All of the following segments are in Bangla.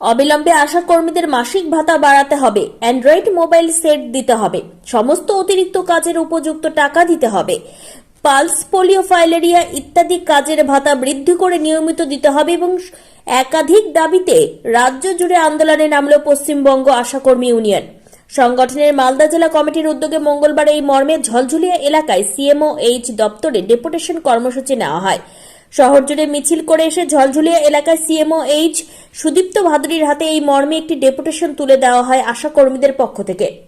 অবিলম্বে আশা কর্মীদের মাসিক ভাতা বাড়াতে হবে। অ্যান্ড্রয়েড মোবাইল সেট দিতে হবে। সমস্ত অতিরিক্ত কাজের উপযুক্ত টাকা দিতে হবে। পালস, পোলিও, ফাইলেরিয়া ইত্যাদি কাজের ভাতা বৃদ্ধি করে নিয়মিত দিতে হবে এবং একাধিক দাবিতে রাজ্য জুড়ে আন্দোলনে নামল পশ্চিমবঙ্গ আশাকর্মী ইউনিয়ন। সংগঠনের মালদা জেলা কমিটির উদ্যোগে মঙ্গলবার এই মর্মে ঝলঝুলিয়া এলাকায় সিএমও এইচ দপ্তরে ডেপুটেশন কর্মসূচি নেওয়া হয়। শহর জুড়ে মিছিল করে এসে ঝলঝুলিয়া এলাকায় সিএমও এইচ সুদীপ্ত ভাদুরীর হাতে এই মর্মে একটি ডেপুটেশন তুলে দেওয়া হয় আশা কর্মীদের পক্ষ থেকে।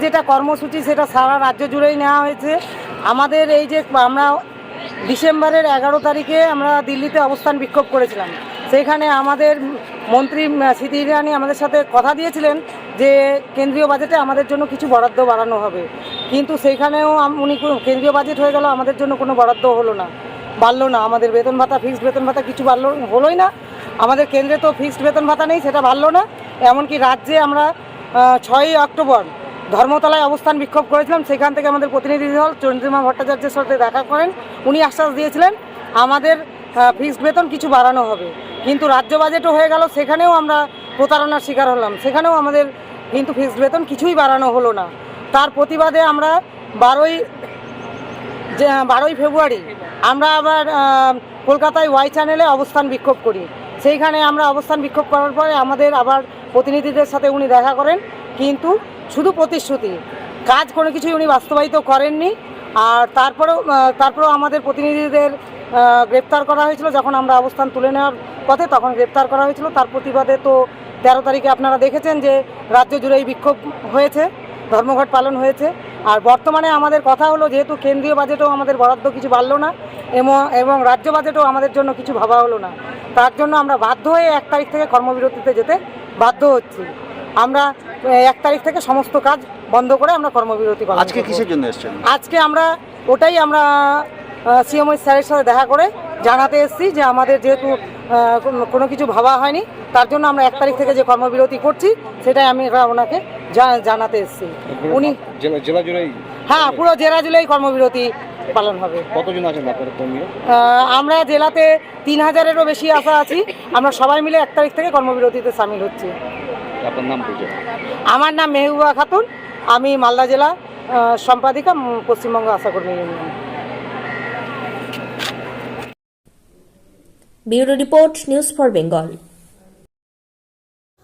যেটা কর্মসূচি সেটা সারা রাজ্য জুড়েই নেওয়া হয়েছে। আমাদের এই যে আমরা ডিসেম্বরের এগারো তারিখে আমরা দিল্লিতে অবস্থান বিক্ষোভ করেছিলাম। সেইখানে আমাদের মন্ত্রী স্মৃতি ইরানি আমাদের সাথে কথা দিয়েছিলেন যে কেন্দ্রীয় বাজেটে আমাদের জন্য কিছু বরাদ্দ বাড়ানো হবে। কিন্তু সেইখানেও উনি কোনো- কেন্দ্রীয় বাজেট হয়ে গেল, আমাদের জন্য কোনো বরাদ্দ হলো না। বাড়লো না। আমাদের বেতন ভাতা ফিক্সড বেতন ভাতা কিছু বাড়লো, হলোই না। আমাদের কেন্দ্রে তো ফিক্সড বেতন ভাতা নেই, সেটা বাড়লো না। এমনকি রাজ্যে আমরা ছয়ই অক্টোবর ধর্মতলায় অবস্থান বিক্ষোভ করেছিলাম। সেখান থেকে আমাদের প্রতিনিধি দল চন্দ্রিমা ভট্টাচার্যের সাথে দেখা করেন। উনি আশ্বাস দিয়েছিলেন, আমাদের ফিক্সড বেতন কিছু বাড়ানো হবে। কিন্তু রাজ্য বাজেটও হয়ে গেল, সেখানেও আমরা প্রতারণার শিকার হলাম। সেখানেও আমাদের কিন্তু ফিক্সড বেতন কিছুই বাড়ানো হলো না। তার প্রতিবাদে আমরা বারোই যে বারোই ফেব্রুয়ারি আমরা আবার কলকাতায় ওয়াই চ্যানেলে অবস্থান বিক্ষোভ করি। সেইখানে আমরা অবস্থান বিক্ষোভ করার পরে আমাদের আবার প্রতিনিধিদের সাথে উনি দেখা করেন। কিন্তু শুধু প্রতিশ্রুতি, কাজ কোনো কিছুই উনি বাস্তবায়িত করেননি। আর তারপরেও তারপরেও আমাদের প্রতিনিধিদের গ্রেপ্তার করা হয়েছিল যখন আমরা অবস্থান তুলে নেওয়ার পথে তখন গ্রেপ্তার করা হয়েছিল। তার প্রতিবাদে তো তেরো তারিখে আপনারা দেখেছেন যে রাজ্য জুড়েই বিক্ষোভ হয়েছে, ধর্মঘট পালন হয়েছে। আর বর্তমানে আমাদের কথা হলো যেহেতু কেন্দ্রীয় বাজেটও আমাদের বরাদ্দ কিছু বাড়লো না এবং রাজ্য বাজেটও আমাদের জন্য কিছু ভাবা হলো না তার জন্য আমরা বাধ্য হয়ে এক তারিখ থেকে কর্মবিরতিতে যেতে বাধ্য হচ্ছি। আমরা এক তারিখ থেকে সমস্ত কাজ বন্ধ করে আমরা কর্মবিরতি আজকে কিসের জন্য এসেছেন? আজকে আমরা ওটাই আমরা সিএমও স্যারের সাথে দেখা করে জানাতে এসেছি যে আমাদের যেহেতু কোনো- কিছু ভাবা হয়নি তার জন্য আমরা এক তারিখ থেকে যে কর্মবিরতি করছি সেটাই আমি ওনাকে জানাতে এসেছি। উনি জেলা জেলা জুড়েই হ্যাঁ পুরো জেলা জুড়েই কর্মবিরতি পালন হবে। কতজন আছেন আপনার আহ, আমরা জেলাতে তিন হাজারেরও বেশি আশা আছি। আমরা সবাই মিলে এক তারিখ থেকে কর্মবিরতিতে সামিল হচ্ছি। আপনার নাম আমার নাম মেহবুবা খাতুন। আমি মালদা জেলা সম্পাদিকা Paschimbanga আশাকর্মী union. Bureau report news for Bengal.